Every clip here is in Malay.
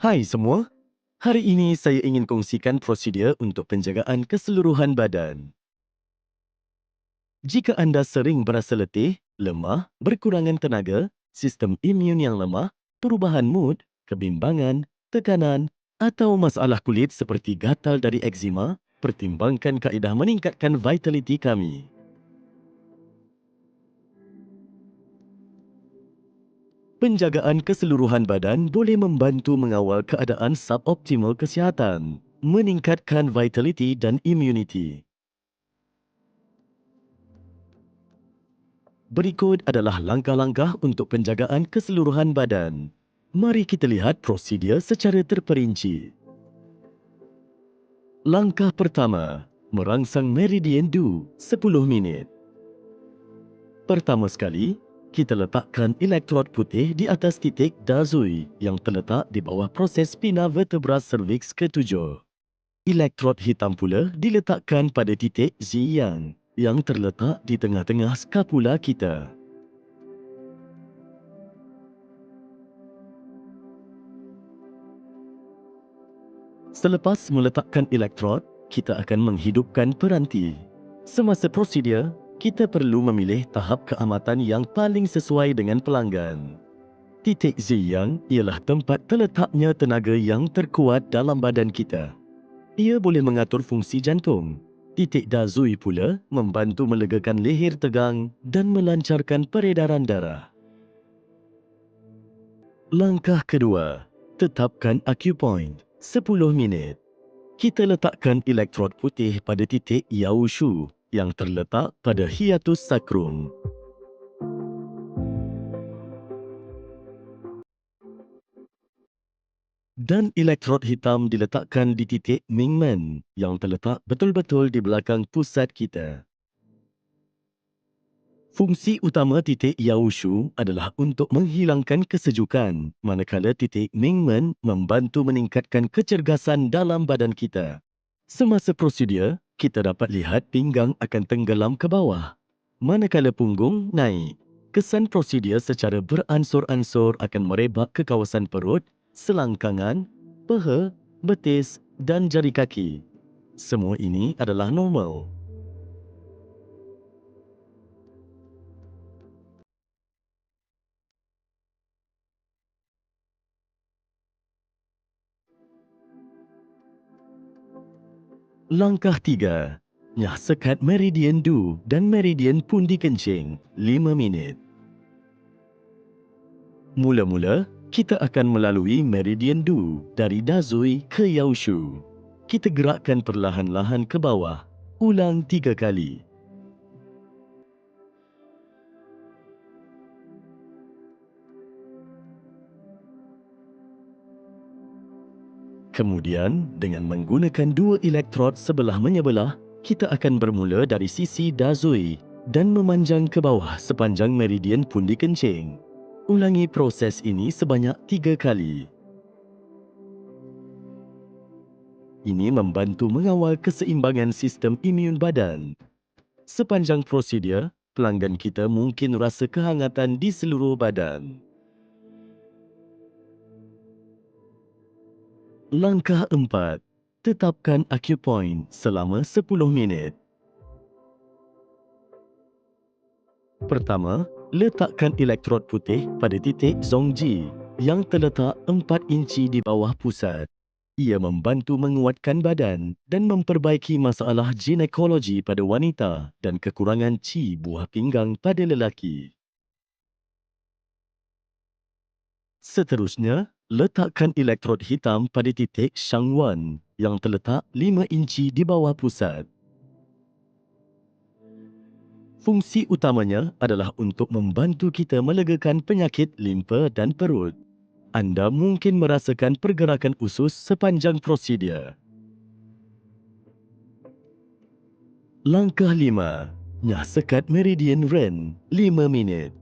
Hai semua. Hari ini saya ingin kongsikan prosedur untuk penjagaan keseluruhan badan. Jika anda sering berasa letih, lemah, berkurangan tenaga, sistem imun yang lemah, perubahan mood, kebimbangan, tekanan atau masalah kulit seperti gatal dari eczema, pertimbangkan kaedah meningkatkan vitaliti kami. Penjagaan keseluruhan badan boleh membantu mengawal keadaan suboptimal kesihatan, meningkatkan vitaliti dan imuniti. Berikut adalah langkah-langkah untuk penjagaan keseluruhan badan. Mari kita lihat prosedur secara terperinci. Langkah pertama, merangsang meridian du 10 minit. Pertama sekali, kita letakkan elektrod putih di atas titik dazui yang terletak di bawah proses spina vertebra cervix ketujuh. Elektrod hitam pula diletakkan pada titik ziyang yang terletak di tengah-tengah skapula kita. Selepas meletakkan elektrod, kita akan menghidupkan peranti. Semasa prosedur, kita perlu memilih tahap keamatan yang paling sesuai dengan pelanggan. Titik Z yang ialah tempat terletaknya tenaga yang terkuat dalam badan kita. Ia boleh mengatur fungsi jantung. Titik Dazui pula membantu melegakan leher tegang dan melancarkan peredaran darah. Langkah kedua, tetapkan acupoint 10 minit. Kita letakkan elektrod putih pada titik Yaoshu yang terletak pada hiatus sakrum. Dan elektrod hitam diletakkan di titik Mingmen yang terletak betul-betul di belakang pusat kita. Fungsi utama titik Yaoshu adalah untuk menghilangkan kesejukan, manakala titik Mingmen membantu meningkatkan kecergasan dalam badan kita. Semasa prosedur, kita dapat lihat pinggang akan tenggelam ke bawah, manakala punggung naik. Kesan prosedur secara beransur-ansur akan merebak ke kawasan perut, selangkangan, peha, betis dan jari kaki. Semua ini adalah normal. Langkah tiga, Nyah sekat meridian du dan meridian pundi kencing 5 minit. Mula-mula, kita akan melalui meridian du dari Dazui ke Yaoshu. Kita gerakkan perlahan-lahan ke bawah. Ulang tiga kali. Kemudian, dengan menggunakan dua elektrod sebelah menyebelah, kita akan bermula dari sisi Dazui dan memanjang ke bawah sepanjang meridian pundi kencing. Ulangi proses ini sebanyak tiga kali. Ini membantu mengawal keseimbangan sistem imun badan. Sepanjang prosedur, pelanggan kita mungkin rasa kehangatan di seluruh badan. Langkah empat, tetapkan acupoint selama 10 minit. Pertama, letakkan elektrod putih pada titik Zongji yang terletak 4 inci di bawah pusat. Ia membantu menguatkan badan dan memperbaiki masalah ginekologi pada wanita dan kekurangan qi buah pinggang pada lelaki. Seterusnya, letakkan elektrod hitam pada titik Shangwan yang terletak 5 inci di bawah pusat. Fungsi utamanya adalah untuk membantu kita melegakan penyakit limpa dan perut. Anda mungkin merasakan pergerakan usus sepanjang prosedur. Langkah 5. Nyah sekat meridian Ren 5 minit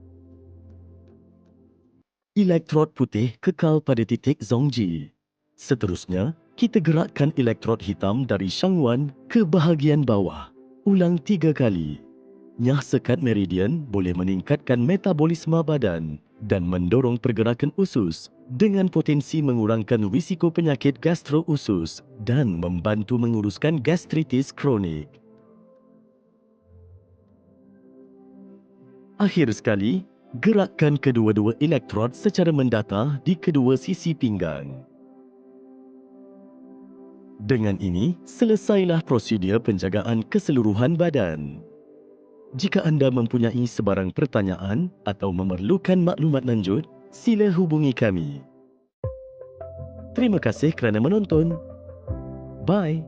elektrod putih kekal pada titik Zongji. Seterusnya, kita gerakkan elektrod hitam dari Shangwan ke bahagian bawah. Ulang tiga kali. Nyah sekat meridian boleh meningkatkan metabolisme badan dan mendorong pergerakan usus dengan potensi mengurangkan risiko penyakit gastro-usus dan membantu menguruskan gastritis kronik. Akhir sekali, gerakkan kedua-dua elektrod secara mendata di kedua sisi pinggang. Dengan ini, selesailah prosedur penjagaan keseluruhan badan. Jika anda mempunyai sebarang pertanyaan atau memerlukan maklumat lanjut, sila hubungi kami. Terima kasih kerana menonton. Bye.